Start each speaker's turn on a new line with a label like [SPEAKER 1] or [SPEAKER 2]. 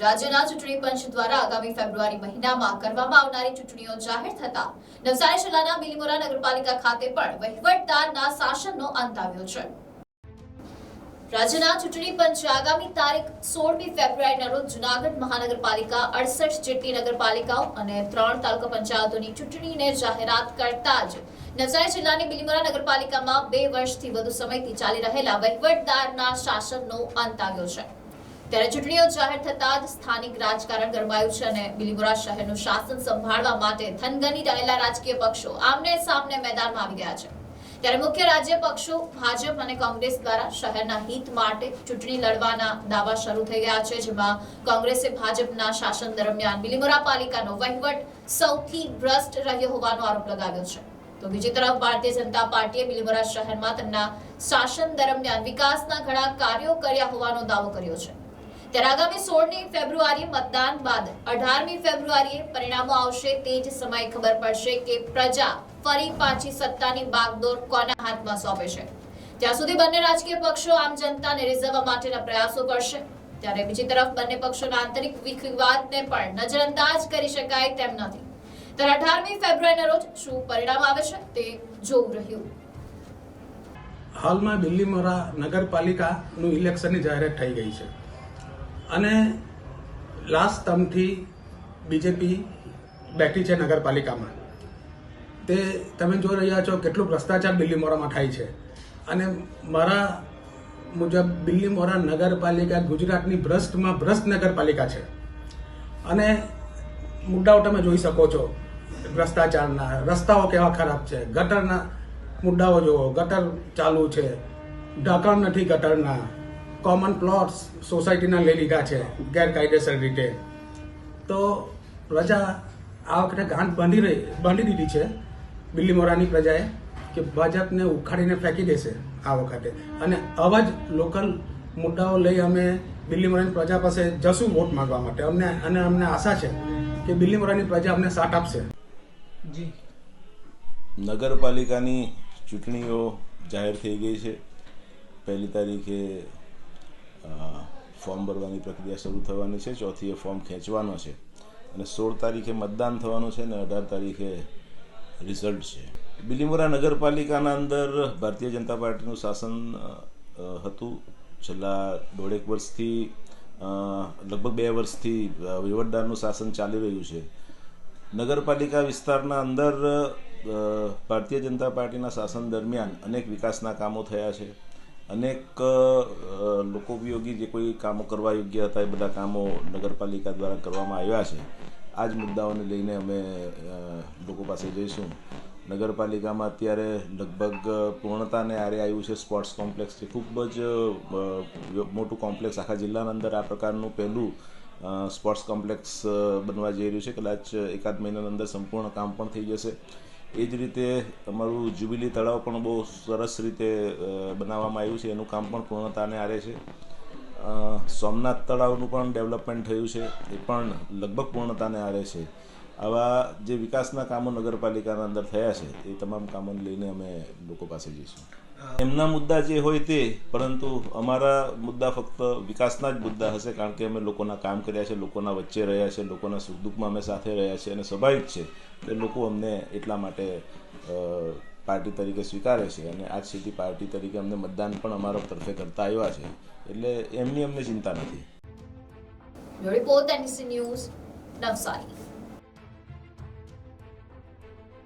[SPEAKER 1] રાજ્યના ચૂંટણી પંચ દ્વારા આગામી ફેબ્રુઆરી મહિનામાં કરવામાં આવનારી ચૂંટણીઓ જાહેર થતા નવસારી જિલ્લાના બિલીમોરા નગરપાલિકા ખાતે પણ વહીવટદારના શાસનનો અંત આવ્યો છે. રાજ્યના ચૂંટણી પંચે આગામી તારીખ સોળમી ફેબ્રુઆરીના રોજ જુનાગઢ મહાનગરપાલિકા અડસઠ જેટલી નગરપાલિકાઓ અને ત્રણ તાલુકા પંચાયતોની ચૂંટણીને જાહેરાત કરતા જ નવસારી જિલ્લાની બિલીમોરા નગરપાલિકામાં બે વર્ષથી વધુ સમયથી ચાલી રહેલા વહીવટદારના શાસનનો અંત આવ્યો છે. ત્યારે ચૂંટણીઓ જાહેર થતા જ સ્થાનિક રાજકારણ ગરમાયું છે અને બિલીમોરા શહેરનું શાસન સંભાળવા માટે થનગની રહેલા રાજકીય પક્ષો આમને સામને મેદાનમાં આવી ગયા છે. ત્યારે મુખ્ય રાજ્ય પક્ષો ભાજપ અને કોંગ્રેસ દ્વારા શહેરના હિત માટે ચૂંટણી લડવાના દાવા શરૂ થઈ ગયા છે, જેમાં કોંગ્રેસે ભાજપના શાસન દરમિયાન બિલીમોરા પાલિકાનો વહીવટ સૌથી ભ્રષ્ટ રહ્યો હોવાનો આરોપ લગાવ્યો છે. તો બીજી તરફ ભારતીય જનતા પાર્ટીએ બિલીમોરા શહેરમાં તેમના શાસન દરમિયાન વિકાસના ઘણા કાર્યો કર્યા હોવાનો દાવો કર્યો છે. ત્યારે આગામી સોળમી ફેબ્રુઆરીએ મતદાન બાદ અઢારમી ફેબ્રુઆરીએ પરિણામો આવશે તે જ સમયે ખબર પડશે કે પ્રજા ફરી પાછી સત્તાની બાગડોર કોના હાથમાં સોંપે છે. ત્યાં સુધી બંને રાજકીય પક્ષો આમ જનતાને રીઝવવા માટેના પ્રયાસો કરશે, ત્યારે બીજી તરફ બંને પક્ષોના આંતરિક વિવાદને પણ નજરઅંદાજ કરી શકાય તેમ નથી. ત્યારે અઢારમી ફેબ્રુઆરીના રોજ શું પરિણામ આવે છે તે જોવું રહ્યું.
[SPEAKER 2] હાલમાં બિલ્લીમોરા નગરપાલિકાનું ઇલેક્શનની જાહેરાત થઈ ગઈ છે. અને લાસ્ટ ટર્મથી બીજેપી બેઠી છે નગરપાલિકામાં. તે તમે જોઈ રહ્યા છો કેટલું ભ્રષ્ટાચાર બિલ્લીમોરામાં થાય છે. અને મારા મુજબ બિલ્લીમોરા નગરપાલિકા ગુજરાતની ભ્રષ્ટમાં ભ્રષ્ટ નગરપાલિકા છે. અને મુદ્દાઓ તમે જોઈ શકો છો. ભ્રષ્ટાચારના, રસ્તાઓ કેવા ખરાબ છે, ગટરના મુદ્દાઓ જુઓ, ગટર ચાલુ છે. ઢાંકણ નથી ગટરના. કોમન પ્લોટ્સ સોસાયટીના લઈ લીધા છે ગેરકાયદેસર રીતે. તો પ્રજા આ વખતે ગાંઠ બાંધી રહી બાંધી દીધી છે બિલ્લીમોરાની પ્રજાએ કે ભાજપને ઉખાડીને ફેંકી દેશે આ વખતે. અને આવા જ લોકલ મુદ્દાઓ લઈ અમે બિલ્લીમોરાની પ્રજા પાસે જશું વોટ માંગવા માટે. અમને અને અમને આશા છે કે બિલ્લીમોરાની પ્રજા અમને સાથ આપશે.
[SPEAKER 3] જી.
[SPEAKER 4] નગરપાલિકાની ચૂંટણીઓ જાહેર થઈ ગઈ છે. પહેલી તારીખે ફોર્મ ભરવાની પ્રક્રિયા શરૂ થવાની છે. ચોથી એ ફોર્મ ખેંચવાનો છે. અને સોળ તારીખે મતદાન થવાનું છે અને અઢાર તારીખે રિઝલ્ટ છે. બિલીમોરા નગરપાલિકાના અંદર ભારતીય જનતા પાર્ટીનું શાસન હતું. છેલ્લા દોઢેક વર્ષથી લગભગ બે વર્ષથી વહીવટદારનું શાસન ચાલી રહ્યું છે. નગરપાલિકા વિસ્તારના અંદર ભારતીય જનતા પાર્ટીના શાસન દરમિયાન અનેક વિકાસના કામો થયા છે. અનેક લોકોપયોગી જે કોઈ કામો કરવા યોગ્ય હતા, એ બધા કામો નગરપાલિકા દ્વારા કરવામાં આવ્યા છે. આ જ મુદ્દાઓને લઈને અમે લોકો પાસે જઈશું. નગરપાલિકામાં અત્યારે લગભગ પૂર્ણતાને આરે આવ્યું છે. સ્પોર્ટ્સ કોમ્પ્લેક્સ છે. ખૂબ જ મોટું કોમ્પ્લેક્સ આખા જિલ્લાના અંદર આ પ્રકારનું પહેલું સ્પોર્ટ્સ કોમ્પ્લેક્સ બનવા જઈ રહ્યું છે. કદાચ એકાદ મહિનાની અંદર સંપૂર્ણ કામ પણ થઈ જશે. એ જ રીતે અમારું જ્યુબિલી તળાવ પણ બહુ સરસ રીતે બનાવવામાં આવ્યું છે. એનું કામ પણ પૂર્ણતાને આરે છે. સોમનાથ તળાવનું પણ ડેવલપમેન્ટ થયું છે. એ પણ લગભગ પૂર્ણતાને આરે છે. આવા જે વિકાસના કામો નગરપાલિકાના અંદર થયા છે, એ તમામ કામોને લઈને અમે લોકો પાસે જઈશું. એમના મુદ્દા જે હોય તે, પરંતુ અમારા મુદ્દા ફક્ત વિકાસના જ મુદ્દા હશે, કારણ કે અમે લોકોના કામ કર્યા છે, લોકોના વચ્ચે રહ્યા છે, લોકોના સુખ દુઃખમાં અમે સાથે રહ્યા છે અને સ્વાભાવિક છે કે લોકો અમને એટલા માટે પાર્ટી તરીકે સ્વીકારે છે અને આજ સુધી પાર્ટી તરીકે અમને મતદાન પણ અમારા તરફે કરતા આવ્યા છે, એટલે એમની અમને ચિંતા નથી.
[SPEAKER 1] Report news Navsari.